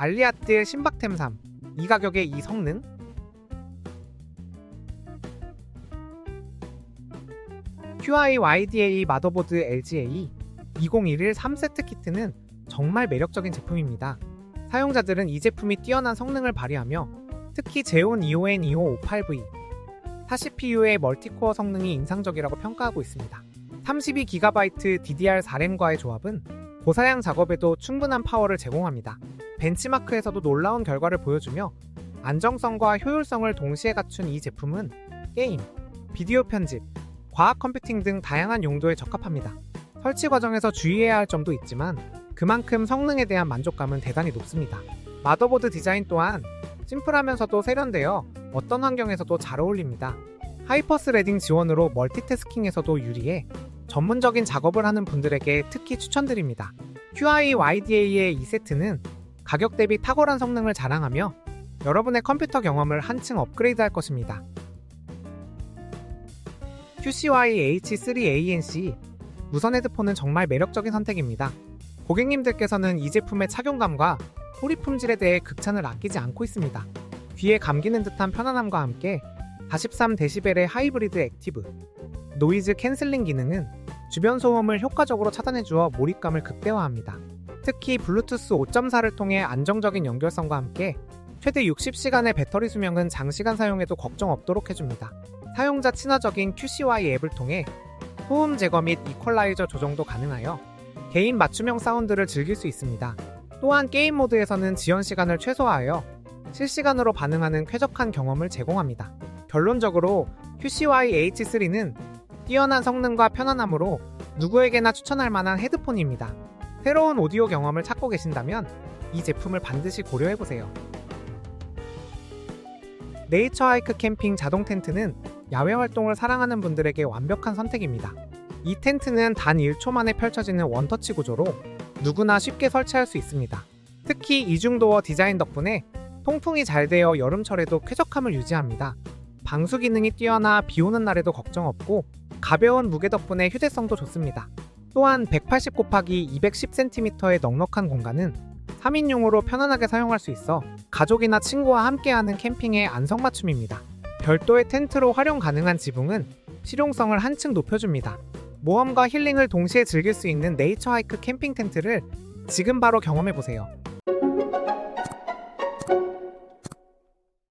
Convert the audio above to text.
알리아트 신박템 3. 이 가격에 이 성능? QI YDA 마더보드 LGA 2021 3세트 키트는 정말 매력적인 제품입니다. 사용자들은 이 제품이 뛰어난 성능을 발휘하며 특히 제온 EON 2558V 40PU의 멀티코어 성능이 인상적이라고 평가하고 있습니다. 32GB DDR4램과의 조합은 고사양 작업에도 충분한 파워를 제공합니다. 벤치마크에서도 놀라운 결과를 보여주며 안정성과 효율성을 동시에 갖춘 이 제품은 게임, 비디오 편집, 과학 컴퓨팅 등 다양한 용도에 적합합니다. 설치 과정에서 주의해야 할 점도 있지만 그만큼 성능에 대한 만족감은 대단히 높습니다. 마더보드 디자인 또한 심플하면서도 세련되어 어떤 환경에서도 잘 어울립니다. 하이퍼스 레딩 지원으로 멀티태스킹에서도 유리해 전문적인 작업을 하는 분들에게 특히 추천드립니다. QI YDA의 이 세트는 가격 대비 탁월한 성능을 자랑하며 여러분의 컴퓨터 경험을 한층 업그레이드할 것입니다. QCY H3ANC 무선 헤드폰은 정말 매력적인 선택입니다. 고객님들께서는 이 제품의 착용감과 소리 품질에 대해 극찬을 아끼지 않고 있습니다. 귀에 감기는 듯한 편안함과 함께 43dB의 하이브리드 액티브 노이즈 캔슬링 기능은 주변 소음을 효과적으로 차단해 주어 몰입감을 극대화합니다. 특히 블루투스 5.4를 통해 안정적인 연결성과 함께 최대 60시간의 배터리 수명은 장시간 사용해도 걱정 없도록 해줍니다. 사용자 친화적인 QCY 앱을 통해 소음 제거 및 이퀄라이저 조정도 가능하여 개인 맞춤형 사운드를 즐길 수 있습니다. 또한 게임 모드에서는 지연 시간을 최소화하여 실시간으로 반응하는 쾌적한 경험을 제공합니다. 결론적으로 QCY H3는 뛰어난 성능과 편안함으로 누구에게나 추천할 만한 헤드폰입니다. 새로운 오디오 경험을 찾고 계신다면 이 제품을 반드시 고려해보세요. 네이처 하이크 캠핑 자동 텐트는 야외 활동을 사랑하는 분들에게 완벽한 선택입니다. 이 텐트는 단 1초 만에 펼쳐지는 원터치 구조로 누구나 쉽게 설치할 수 있습니다. 특히 이중도어 디자인 덕분에 통풍이 잘 되어 여름철에도 쾌적함을 유지합니다. 방수 기능이 뛰어나 비 오는 날에도 걱정 없고 가벼운 무게 덕분에 휴대성도 좋습니다. 또한 180 곱하기 210cm의 넉넉한 공간은 3인용으로 편안하게 사용할 수 있어 가족이나 친구와 함께하는 캠핑의 안성맞춤입니다. 별도의 텐트로 활용 가능한 지붕은 실용성을 한층 높여줍니다. 모험과 힐링을 동시에 즐길 수 있는 네이처 하이크 캠핑 텐트를 지금 바로 경험해보세요.